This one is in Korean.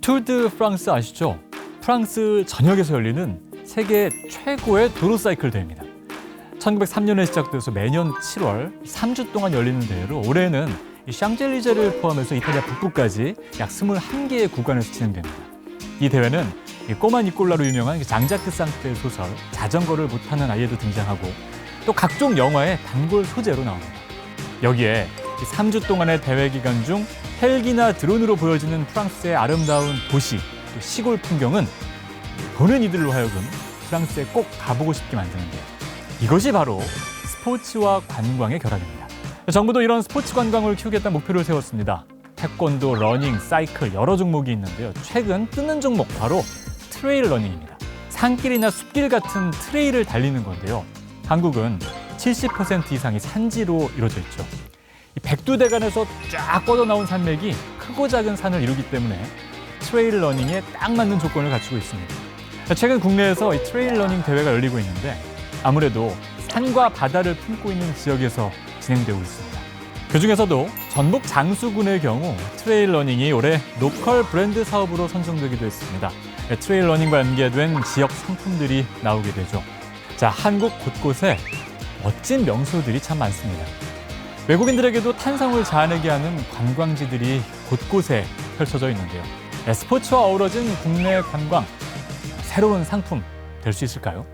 투르드 프랑스 아시죠? 프랑스 전역에서 열리는 세계 최고의 도로 사이클 대회입니다. 1903년에 시작돼서 매년 7월 3주 동안 열리는 대회로 올해는 이 샹젤리제를 포함해서 이탈리아 북부까지 약 21개의 구간에서 진행됩니다. 이 대회는 이 꼬마 니콜라로 유명한 그 장자크 상트의 소설 자전거를 못하는 아이에도 등장하고 또 각종 영화의 단골 소재로 나옵니다. 여기에 이 3주 동안의 대회 기간 중 헬기나 드론으로 보여지는 프랑스의 아름다운 도시, 또 시골 풍경은 보는 이들로 하여금 프랑스에 꼭 가보고 싶게 만드는데요. 이것이 바로 스포츠와 관광의 결합입니다. 정부도 이런 스포츠 관광을 키우겠다는 목표를 세웠습니다. 태권도, 러닝, 사이클 여러 종목이 있는데요. 최근 뜨는 종목 바로 트레일 러닝입니다. 산길이나 숲길 같은 트레일을 달리는 건데요. 한국은 70% 이상이 산지로 이루어져 있죠. 이 백두대간에서 쫙 뻗어 나온 산맥이 크고 작은 산을 이루기 때문에 트레일 러닝에 딱 맞는 조건을 갖추고 있습니다. 최근 국내에서 이 트레일 러닝 대회가 열리고 있는데 아무래도 산과 바다를 품고 있는 지역에서 진행되고 있습니다. 그 중에서도 전북 장수군의 경우 트레일 러닝이 올해 로컬 브랜드 사업으로 선정되기도 했습니다. 트레일 러닝과 연계된 지역 상품들이 나오게 되죠. 자, 한국 곳곳에 멋진 명소들이 참 많습니다. 외국인들에게도 탄성을 자아내게 하는 관광지들이 곳곳에 펼쳐져 있는데요. 네, 스포츠와 어우러진 국내 관광, 새로운 상품 될 수 있을까요?